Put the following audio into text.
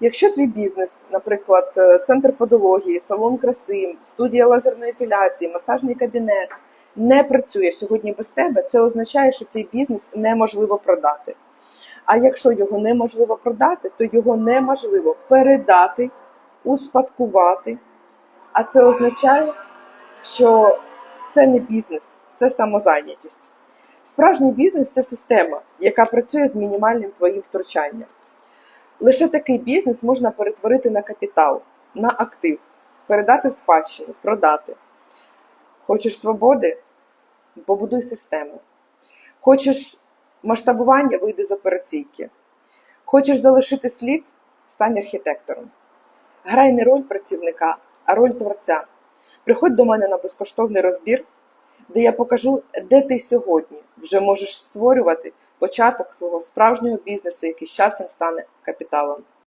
Якщо твій бізнес, наприклад, е, центр подології, салон краси, студія лазерної епіляції, масажний кабінет не працює сьогодні без тебе, це означає, що цей бізнес неможливо продати. А якщо його неможливо продати, то його неможливо передати, успадкувати. А це означає, що це не бізнес, це самозайнятість. Справжній бізнес це система, яка працює з мінімальним твоїм втручанням. Лише такий бізнес можна перетворити на капітал, на актив, передати в спадщину, продати. Хочеш свободи? Побудуй систему. Хочеш масштабування, вийди з операційки. Хочеш залишити слід, стань архітектором. Грай не роль працівника, а роль творця. Приходь до мене на безкоштовний розбір, де я покажу, де ти сьогодні вже можеш створювати початок свого справжнього бізнесу, який з часом стане капіталом.